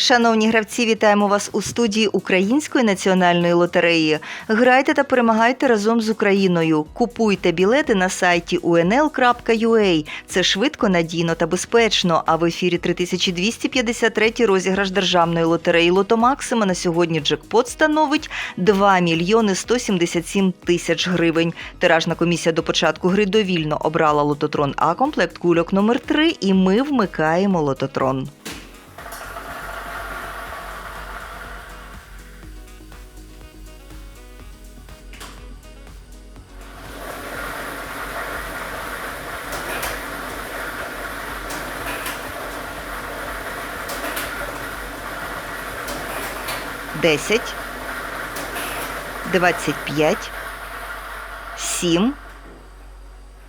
Шановні гравці, вітаємо вас у студії Української національної лотереї. Грайте та перемагайте разом з Україною. Купуйте білети на сайті unl.ua. Це швидко, надійно та безпечно. А в ефірі 3253 розіграш державної лотереї Лото Максима на сьогодні джекпот становить 2 мільйони 177 тисяч гривень. Тиражна комісія до початку гри довільно обрала лототрон А комплект кульок номер 3 і ми вмикаємо лототрон. Десять, двадцять п'ять, сім,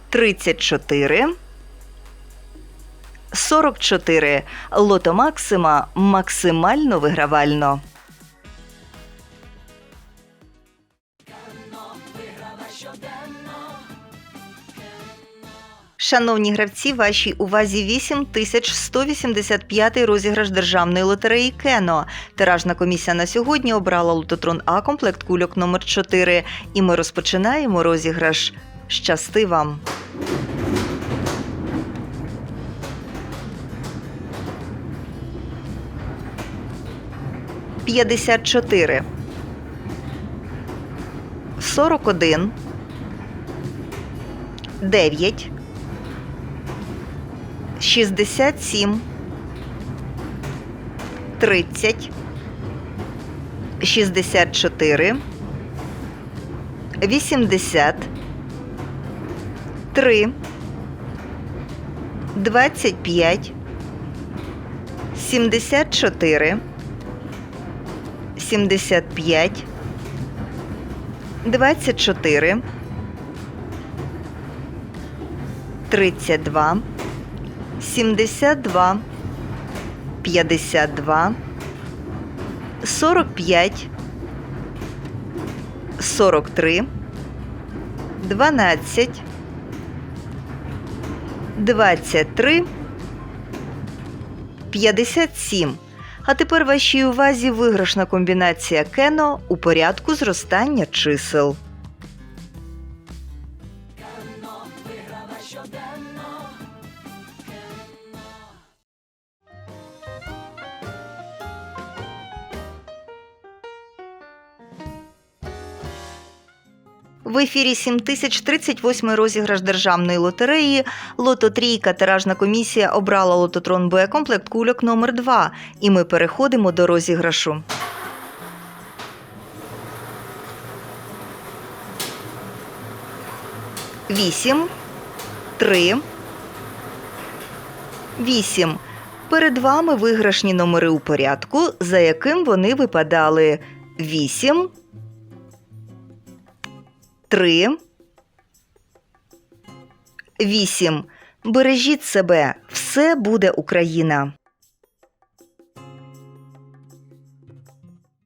тридцять чотири, сорок чотири. Лото Максима максимально вигравально. Шановні гравці, вашій увазі 8185 розіграш державної лотереї Кено. Тиражна комісія на сьогодні обрала лототрон А комплект кульок номер 4 І ми розпочинаємо розіграш. Щасти вам! П'ятдесят чотири. Сорок один. Дев'ять. 67 30 64 80 3 25 74 75 24 32 72, 52, 45, 43, 12, 23, 57. А тепер вашій увазі виграшна комбінація кено у порядку зростання чисел. В ефірі 7038 розіграш державної лотереї. Лото Трійка тиражна комісія обрала лототрон Б комплект кульок номер 2 І ми переходимо до розіграшу. Вісім, три, вісім. Перед вами виграшні номери у порядку, за яким вони випадали. Вісім, три, вісім. Бережіть себе, все буде Україна.